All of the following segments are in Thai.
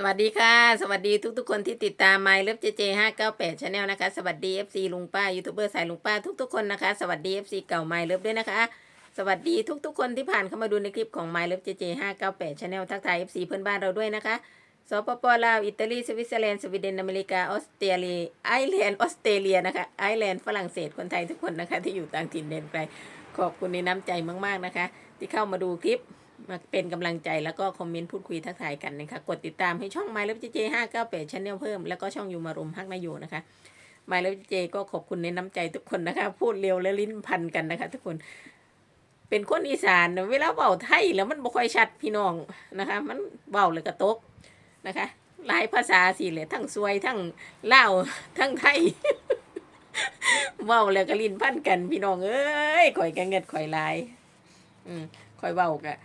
สวัสดีค่ะ สวัสดีทุกๆคนที่ติดตาม My Love JJ 598 Channel นะคะ สวัสดี FC ลุงป้ายูทูบเบอร์สายลุงป้าทุกๆคนนะคะ สวัสดี FC เก่า My Love ด้วยนะคะ สวัสดีทุกๆคนที่ผ่านเข้ามาดูในคลิปของ My Love JJ 598 Channel ทักทาย FC เพื่อนบ้านเราด้วยนะคะสปปลาวอิตาลีสวิตเซอร์แลนด์สวีเดนอเมริกาออสเตรเลียไอร์แลนด์ออสเตรเลียนะคะไอร์แลนด์ฝรั่งเศสคนไทยทุกคนนะคะ ที่อยู่ต่างถิ่นแดนไกลขอบคุณในน้ำใจมากๆนะคะ ที่เข้ามาดูคลิป มาเป็นกำลังใจแล้วก็คอมเมนต์พูดคุยทักทายกันนะคะ กดติดตามให้ช่อง My Love JJ 598 Channel เพิ่ม แล้วก็ช่องยูมารุมฮักนายูนะคะ My Love JJ ก็ขอบคุณในน้ำใจทุกคนนะคะ พูดเร็วและลิ้นพันกันนะคะ ทุกคน เป็นคนอีสานเวลาเบาไทยแล้วมันบ่ค่อยชัดพี่น้องนะคะ มันเบาเลยกระตกนะคะหลายภาษาสิเลยทั้งซวยทั้งเลาทั้งไทยเว้าแล้วก็ลิ้นพันกันพี่น้องเอ้ยข่อยกัเงิดข่อยลาย อืมข่อยเว้ากะ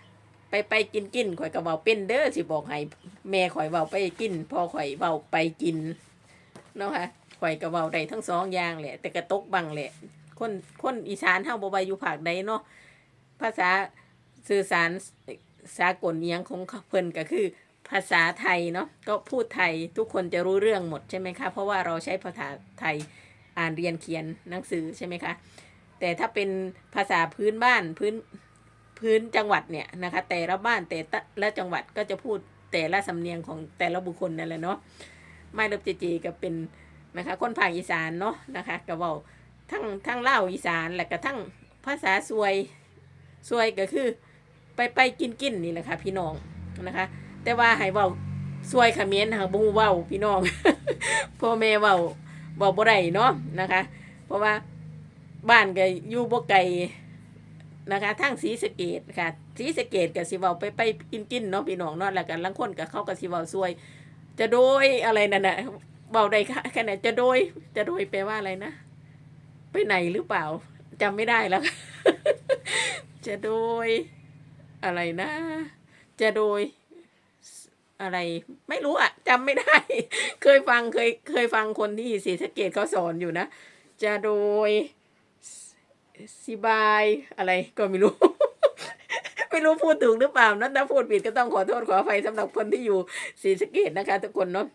ไปไปกินกินข่อยก็เว้าเป็นเด้อสิบอกให้แม่ข่อยเว้าไปกินพ่อข่อยเว้าไปกินเนาะค่ะข่อยก็เว้าได้ทั้งสองอย่างแหละ แต่กระตกบังแหละ คนคนอีสานเฮาบ่ไปอยู่ภาคใดเนาะภาษาสื่อสารสากลอิหยังของเพิ่นก็คือภาษาไทยเนาะก็พูดไทยทุกคนจะรู้เรื่องหมดใช่ไหมคะ เพราะว่าเราใช้ภาษาไทยอ่านเรียนเขียนหนังสือใช่ไหมคะ แต่ถ้าเป็นภาษาพื้นบ้านพื้น พื้นจังหวัดเนี่ยนะคะ แต่ละบ้านแต่ละจังหวัดก็จะพูดแต่ละสำเนียงของแต่ละบุคคลนั่นแหละเนาะไม่รับเจเจก็เป็นนะคะคนภาคอีสานเนาะนะคะก็เว้าทั้งทั้งเล่าอีสานและก็ทั้งภาษาสวยสวยก็คือ ไปไปกินกินนี่แหละค่ะพี่น้องนะคะ แต่ว่าให้เว้าสวยขมิ้นหางบูเว้าพี่น้องพ่อแม่เว้าเว้าบ่ได้เนาะนะคะ เพราะว่าบ้านก็อยู่บ่ไกล นะคะทั้งสีสเกตค่ะสีสเกตกับสิเวาไปไปกินกินเนาะพี่น้องเนาะแล้วกันลังคนกับเขากับสิเวาซวย จะโดยอะไรนั่นน่ะเว้าได้ค่ะแค่ไหนจะโดยจะโดยแปลว่าอะไรนะ ไปไหนหรือเปล่าจำไม่ได้แล้ว จะโดยอะไรนะ จะโดยอะไรไม่รู้อะจำไม่ได้ เคยฟังเคยเคยฟังคนที่ศรีสะเกดเขาสอนอยู่นะ จะโดย สิบายอะไรก็ไม่รู้ ไม่รู้พูดถูกหรือเปล่านะถ้าพูดผิดก็ต้องขอโทษขออภัยสำหรับคนที่อยู่ศรีสะเกดนะคะ ทุกคนเนาะ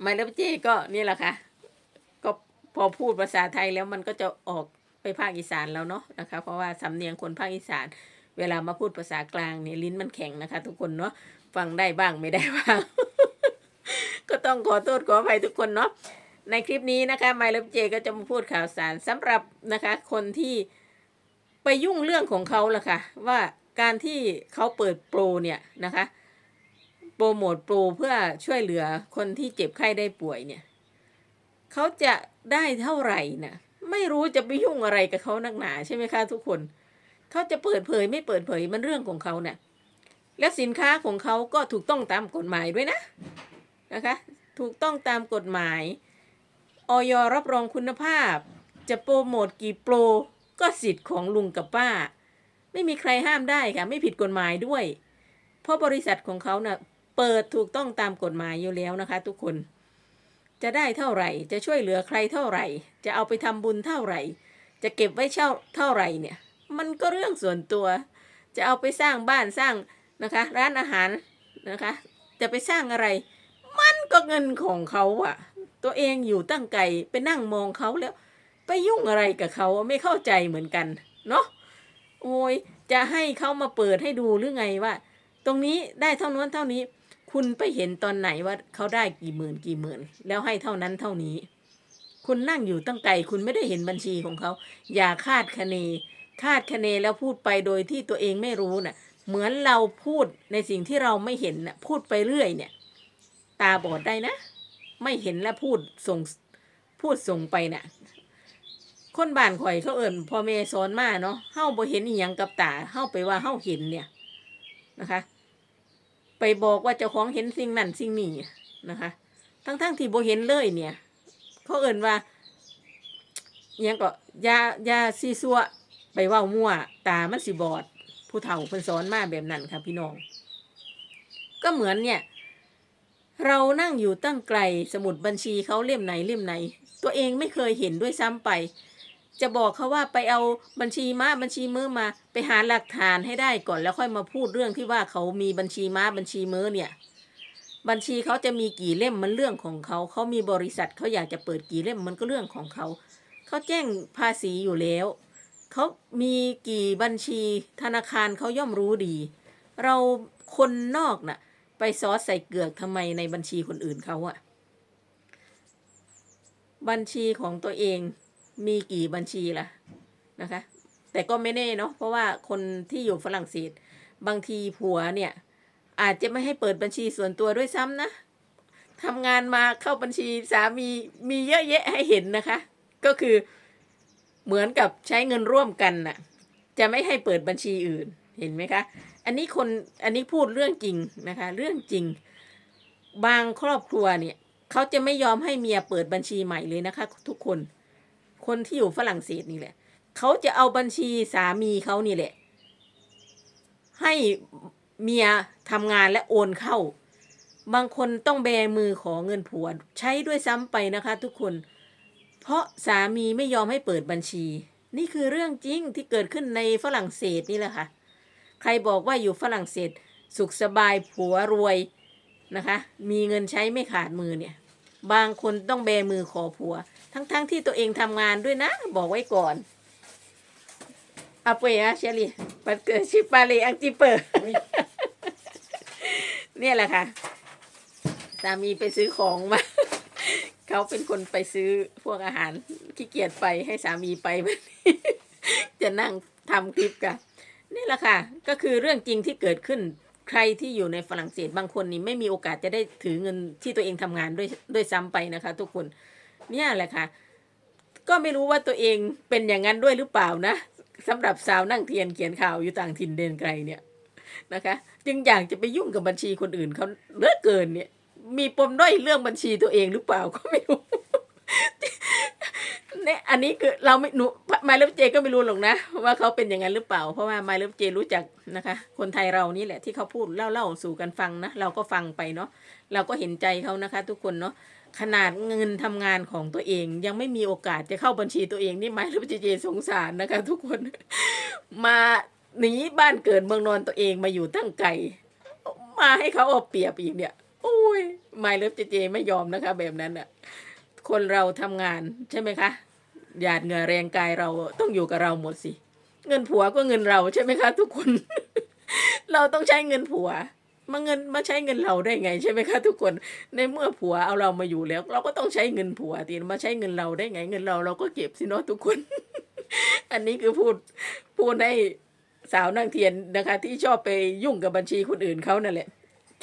ไม่แล้วเจ้ก็นี่แหละค่ะ ก็พอพูดภาษาไทยแล้วมันก็จะออกไปภาคอีสานแล้วเนาะนะคะ เพราะว่าสำเนียงคนภาคอีสาน เวลามาพูดภาษากลางเนี่ยลิ้นมันแข็งนะคะ ทุกคนเนาะฟังได้บ้างไม่ได้บ้างก็ต้องขอโทษขออภัยทุกคนเนาะ ในคลิปนี้นะคะไมล์เลฟเจก็จะมาพูดข่าวสารสำหรับนะคะคนที่ไปยุ่งเรื่องของเขาล่ะค่ะว่าการที่เขาเปิดโปรเนี่ยนะคะโปรโมทโปรเพื่อช่วยเหลือคนที่เจ็บไข้ได้ป่วยเนี่ยเขาจะได้เท่าไหร่นะไม่รู้จะไปยุ่งอะไรกับเขานักหนาใช่ไหมคะทุกคนเขาจะเปิดเผยไม่เปิดเผยมันเรื่องของเขาเนี่ยและสินค้าของเขาก็ถูกต้องตามกฎหมายด้วยนะนะคะ ถูกต้องตามกฎหมาย ออยรับรองคุณภาพ จะโปรโมทกี่โปรก็สิทธิ์ของลุงกับป้า ไม่มีใครห้ามได้ค่ะ ไม่ผิดกฎหมายด้วย เพราะบริษัทของเขานะ่ะเปิดถูกต้องตามกฎหมายอยู่แล้วนะคะ ทุกคน จะได้เท่าไหร่ จะช่วยเหลือใครเท่าไหร่ จะเอาไปทำบุญเท่าไหร่ จะเก็บไว้เช่าเท่าไหร่เนี่ย มันก็เรื่องส่วนตัว จะเอาไปสร้างบ้านสร้างนะคะ ร้านอาหารนะคะ จะไปสร้างอะไร มันก็เงินของเขาอะ ตัวเองอยู่ตั้งไกลไปนั่งมองเขาแล้ว ไปยุ่งอะไรกับเขาไม่เข้าใจเหมือนกัน เนาะโอ้ยจะให้เขามาเปิดให้ดูหรือไงว่า ตรงนี้ได้เท่านั้นเท่านี้ คุณไปเห็นตอนไหนว่าเขาได้กี่หมื่นกี่หมื่น แล้วให้เท่านั้นเท่านี้ คุณนั่งอยู่ตั้งไกลคุณไม่ได้เห็นบัญชีของเขา อย่าคาดคะเน คาดคะเนแล้วพูดไปโดยที่ตัวเองไม่รู้น่ะ เหมือนเราพูดในสิ่งที่เราไม่เห็นน่ะพูดไปเรื่อยเนี่ย ตาบอดได้นะ ไม่เห็นแล้วพูดส่งพูดส่งไปเน่ะ คนบ้านข่อยเขาเอิ่นพ่อแม่สอนมาเนาะเฮาบ่เห็นอีหยังกับตาเฮาไปว่าเฮาเห็นเนี่ยนะคะ ไปบอกว่าเจ้าของเห็นสิ่งนั้นสิ่งนี้นะคะ ทั้งๆทที่บ่เห็นเลยเนี่ย เขาเอิ่นว่าอิหยังก็ยายาซีซัวไปว้ามั่ว ตามันสิบอด ผู้เฒ่าเพิ่นสอนมาแบบนั้นค่ะพี่น้อง ก็เหมือนเนี่ย เรานั่งอยู่ตั้งไกลสมุดบัญชีเขาเล่มไหนเล่มไหน ตัวเองไม่เคยเห็นด้วยซ้ำไป จะบอกเขาว่าไปเอาบัญชีม้าบัญชีมือมา ไปหาหลักฐานให้ได้ก่อนแล้วค่อยมาพูดเรื่องที่ว่าเขามีบัญชีม้าบัญชีมือเนี่ย บัญชีเขาจะมีกี่เล่มมันเรื่องของเขาเขามีบริษัทเขาอยากจะเปิดกี่เล่มมันก็เรื่องของเขาเขาแจ้งภาษีอยู่แล้วเขามีกี่บัญชีธนาคารเขาย่อมรู้ดี เราคนนอกน่ะ ไปซอสใส่เกลือกทำไมในบัญชีคนอื่นเขาอะบัญชีของตัวเองมีกี่บัญชีล่ะนะคะ แต่ก็ไม่แน่เนาะเพราะว่าคนที่อยู่ฝรั่งเศส บางทีผัวเนี่ย อาจจะไม่ให้เปิดบัญชีส่วนตัวด้วยซ้ำนะทำงานมาเข้าบัญชีสามีมีเยอะแยะให้เห็นนะคะ ก็คือเหมือนกับใช้เงินร่วมกันน่ะ จะไม่ให้เปิดบัญชีอื่น เห็นไหมคะ อันนี้คนอันนี้พูดเรื่องจริงนะคะ เรื่องจริง บางครอบครัวเนี่ยเขาจะไม่ยอมให้เมียเปิดบัญชีใหม่เลยนะคะ ทุกคน คนที่อยู่ฝรั่งเศสนี่แหละเขาจะเอาบัญชีสามีเขานี่แหละ ให้เมียทำงานและโอนเข้า บางคนต้องแบมือขอเงินผัวใช้ด้วยซ้ำไปนะคะ ทุกคน เพราะสามีไม่ยอมให้เปิดบัญชี นี่คือเรื่องจริงที่เกิดขึ้นในฝรั่งเศสนี่แหละค่ะ ใครบอกว่าอยู่ฝรั่งเศส สุขสบายผัวรวยนะคะ มีเงินใช้ไม่ขาดมือเนี่ย บางคนต้องแบมือขอผัว ทั้งๆทที่ตัวเองทำงานด้วยนะ บอกไว้ก่อนอาเปะเชลีปัดเกิดชิปาเลอังจิเปอร์เนี่ยแหละค่ะสามีไปซื้อของมา เขาเป็นคนไปซื้อพวกอาหารขี้เกียจไปให้สามีไปวันจะนั่งทำคลิปกัน นี่แหละค่ะ ก็คือเรื่องจริงที่เกิดขึ้นใครที่อยู่ในฝรั่งเศสบางคนนี่ไม่มีโอกาสจะได้ถือเงินที่ตัวเองทำงานด้วยด้วยซ้ำไปนะคะ ทุกคนเนี่ยแหละค่ะ ก็ไม่รู้ว่าตัวเองเป็นอย่างนั้นด้วยหรือเปล่านะสำหรับสาวนั่งเทียนเขียนข่าวอยู่ต่างถิ่นเดินไกลเนี่ยนะคะ จึงอยากจะไปยุ่งกับบัญชีคนอื่นเขาเลือเกินเนี่ย มีปมด้อยเรื่องบัญชีตัวเองหรือเปล่าก็ไม่รู้เนี่ยอันนี้คือเราไม่หนู มาเลิฟเจก็ไม่รู้หรอกนะ ว่าเขาเป็นอย่างนั้นหรือเปล่า เพราะว่ามาเลิฟเจรู้จักนะคะ คนไทยเรานี่แหละที่เขาพูดเล่าเล่าสู่กันฟังนะ เราก็ฟังไปเนาะเราก็เห็นใจเขานะคะ ทุกคนเนาะขนาดเงินทำงานของตัวเอง ยังไม่มีโอกาสจะเข้าบัญชีตัวเองนี่ไมาเลิฟเจเจสงสารนะคะ ทุกคนมาหนีบ้านเกิดเมืองนอนตัวเองมาอยู่ตั้งไกลมาให้เขาเอาเปรียบอีกเนี่ยโอ้ยไม่เลิฟเจเจไม่ยอมนะคะ แบบนั้นอะคนเราทำงานใช่ไหมคะ หยาดเหงื่อแรงกายเราต้องอยู่กับเราหมดสิ เงินผัวก็เงินเราใช่ไหมคะ ทุกคน เราต้องใช้เงินผัว มาเงินมาใช้เงินเราได้ไง ใช่ไหมคะ ทุกคน ในเมื่อผัวเอาเรามาอยู่แล้ว เราก็ต้องใช้เงินผัวตีมาใช้เงินเราได้ไง เงินเราเราก็เก็บสิเนาะทุกคน อันนี้คือพูดพูดให้สาวนางเทียนนะคะ ที่ชอบไปยุ่งกับบัญชีคนอื่นเขานั่นแหละ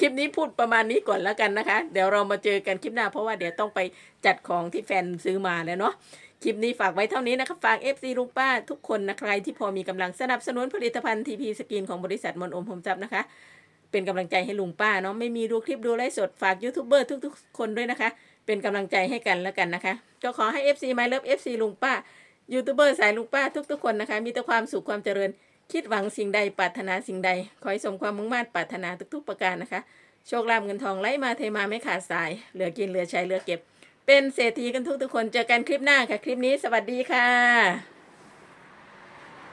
คลิปนี้พูดประมาณนี้ก่อนแล้วกันนะคะ เดี๋ยวเรามาเจอกันคลิปหน้าเพราะว่าเดี๋ยวต้องไปจัดของที่แฟนซื้อมาแล้วเนาะ คลิปนี้ฝากไว้เท่านี้นะคะฝาก FC ลุงป้าทุกคนนะใครที่พอมีกำลังสนับสนุนผลิตภัณฑ์ทีพีสกินของบริษัทมนโอมผมจับนะคะ เป็นกำลังใจให้ลุงป้าเนาะไม่มีดูคลิปดูไลฟ์สดฝากยูทูบเบอร์ทุกๆ คนด้วยนะคะ เป็นกำลังใจให้กันแล้วกันนะคะ ก็ขอให้ FC My Love FC ลุงป้ายูทูบเบอร์สายลุงป้าทุกๆ คนนะคะ มีแต่ความสุขความเจริญ คิดหวังสิ่งใดปรารถนาสิ่งใด ขอให้สมความมุ่งมั่นปรารถนาทุกๆ ประการนะคะ โชคลาภเงินทองไหลมาเทมาไม่ขาดสาย เหลือกินเหลือใช้เหลือเก็บ เป็นเศรษฐีกันทุกทุกคนเจอกันคลิปหน้าค่ะ คลิปนี้สวัสดีค่ะ